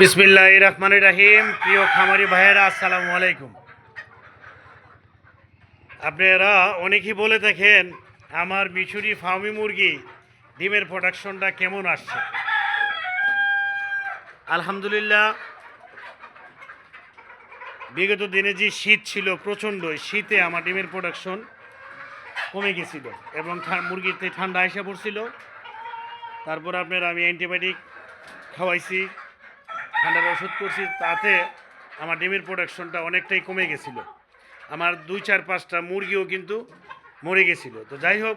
বিসমিল্লাহ রহমান রাহিম। প্রিয় খামারি ভাইয়েরা, আসসালামু আলাইকুম। আপনারা অনেকেই বলে দেখেন আমার মিছুরি ফার্মি মুরগি ডিমের প্রোডাকশনটা কেমন আসছে? আলহামদুলিল্লাহ, বিগত দিনে যে শীত ছিল প্রচণ্ড শীতে আমার ডিমের প্রোডাকশন কমে গেছিল এবং মুরগিতে ঠান্ডা এসে পড়ছিল। তারপর আপনার আমি অ্যান্টিবায়োটিক খাওয়াইছি। ঠান্ডার ওষুধ করছি, তাতে আমার ডিমের প্রোডাকশনটা অনেকটাই কমে গেছিল। আমার দুই চার পাঁচটা মুরগিও কিন্তু মরে গেছিল। তো যাই হোক,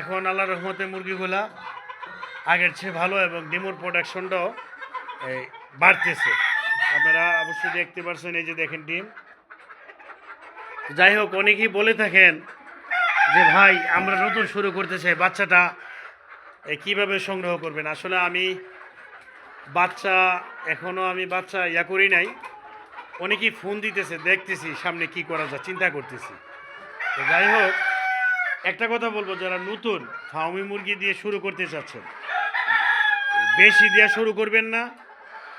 এখন আল্লাহ রহমতে মুরগিগুলা আগের চেয়ে ভালো এবং ডিমের প্রোডাকশনটাও বাড়তেছে। আপনারা অবশ্যই দেখতে পারছেন, এই যে দেখেন ডিম। যাই হোক, অনেকেই বলে থাকেন যে, ভাই, আমরা নতুন শুরু করতে চাই, বাচ্চাটা কীভাবে সংগ্রহ করবেন? আসলে আমি বাচ্চা এখনও আমি বাচ্চা ইয়া করি নাই। অনেকেই ফোন দিতেছে, দেখতেছি সামনে কি করা যায়, চিন্তা করতেছি। তো যাই হোক, একটা কথা বলব, যারা নতুন ফার্মি মুরগি দিয়ে শুরু করতে চাচ্ছেন, বেশি দেওয়া শুরু করবেন না।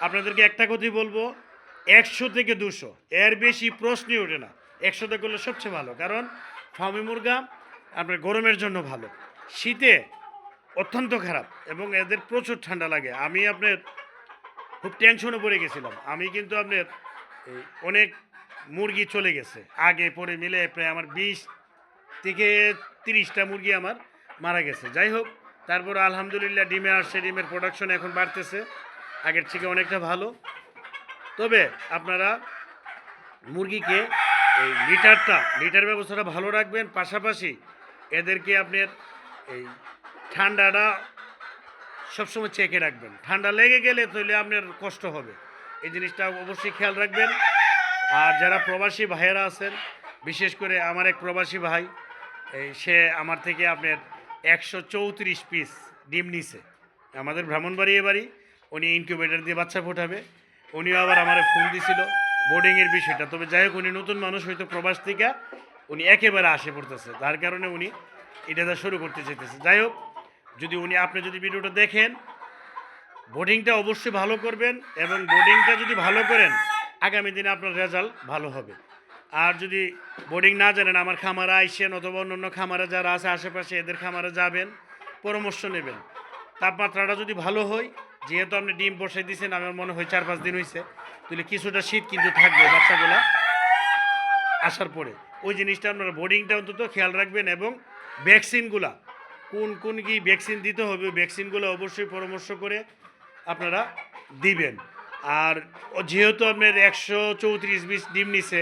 আপনাদেরকে একটা কথাই বলব, একশো থেকে দুশো, এর বেশি প্রশ্নই ওঠে না। একশোতে করলে সবচেয়ে ভালো, কারণ ফার্মি মুরগা আপনার গরমের জন্য ভালো। শীতে অত্যন্ত খারাপ এবং এদের প্রচুর ঠান্ডা লাগে। আমি আপনার খুব টেনশনে পড়ে গেছিলাম। আমি কিন্তু আপনার অনেক মুরগি চলে গেছে। আগে পরে মিলে প্রায় আমার বিশ থেকে তিরিশটা মুরগি আমার মারা গেছে। যাই হোক, তারপর আলহামদুলিল্লাহ ডিমে আসছে, ডিমের প্রোডাকশন এখন বাড়তেছে। আগের থেকে অনেকটা ভালো। তবে আপনারা মুরগিকে এই লিটারটা, লিটার ব্যবস্থাটা ভালো রাখবেন। পাশাপাশি এদেরকে আপনার এই ঠান্ডাটা সবসময় চেকে রাখবেন। ঠান্ডা লেগে গেলে তাহলে আপনার কষ্ট হবে। এই জিনিসটা অবশ্যই খেয়াল রাখবেন। আর যারা প্রবাসী ভাইয়েরা আছেন, বিশেষ করে আমার এক প্রবাসী ভাই সে আমার থেকে আপনার একশো চৌত্রিশ পিস ডিম নিছে। আমাদের ব্রাহ্মণবাড়ি বাড়ি, উনি ইনকিউবেটার দিয়ে বাচ্চা ফোটাবে উনিও আবার আমার ফোন দিছিল বোর্ডিংয়ের বিষয়টা। তবে যাই হোক, উনি নতুন মানুষ হয়তো প্রবাস থেকে উনি একেবারে আসে পড়তেছে। যার কারণে উনি এটা শুরু করতে চাইতেছে। যাই হোক যদি উনি, আপনি যদি ভিডিওটা দেখেন বোর্ডিংটা অবশ্যই ভালো করবেন এবং বোর্ডিংটা যদি ভালো করেন, আগামী দিনে আপনার রেজাল্ট ভালো হবে। আর যদি বোর্ডিং না জানেন, আমার খামারে আইসেন অথবা অন্য অন্য খামারে যারা আছে, আশেপাশে এদের খামারে যাবেন, পরামর্শ নেবেন। তাপমাত্রাটা যদি ভালো হয়, যেহেতু আপনি ডিম বসাই দিয়েছেন আমার মনে হয় চার পাঁচ দিন হয়েছে তাহলে কিছুটা শীত কিন্তু থাকবে বাচ্চাগুলা আসার পরে। ওই জিনিসটা আপনারা বোর্ডিংটা অন্তত খেয়াল রাখবেন এবং ভ্যাকসিনগুলা কোন কোন কি ভ্যাকসিন দিতে হবে ভ্যাকসিনগুলো অবশ্যই পরামর্শ করে আপনারা দিবেন। আর যেহেতু আপনার একশো চৌত্রিশ বিশ ডিম নিছে,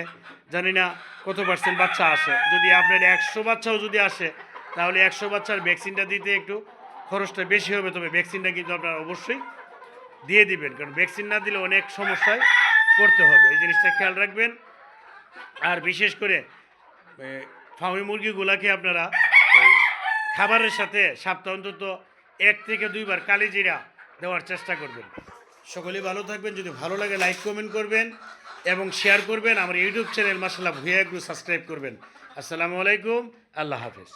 জানি না কত পার্সেন্ট বাচ্চা আসে যদি আপনার একশো বাচ্চাও যদি আসে, তাহলে একশো বাচ্চার ভ্যাকসিনটা দিতে একটু খরচটা বেশি হবে, তবে ভ্যাকসিনটা কিন্তু আপনারা অবশ্যই দিয়ে দিবেন। কারণ ভ্যাকসিন না দিলে অনেক সমস্যায় পড়তে হবে। এই জিনিসটা খেয়াল রাখবেন। আর বিশেষ করে ফার্মি মুরগিগুলাকে আপনারা খাবারের সাথে সপ্তাহ অন্তত এক থেকে দুইবার কালিজিরা দেওয়ার চেষ্টা করবেন। সকলেই ভালো থাকবেন, যদি ভালো লাগে লাইক, কমেন্ট করবেন এবং শেয়ার করবেন। আমার ইউটিউব চ্যানেল মাসাল্লাহ ভুয়া একটু সাবস্ক্রাইব করবেন। আসসালামু আলাইকুম, আল্লাহ হাফেজ।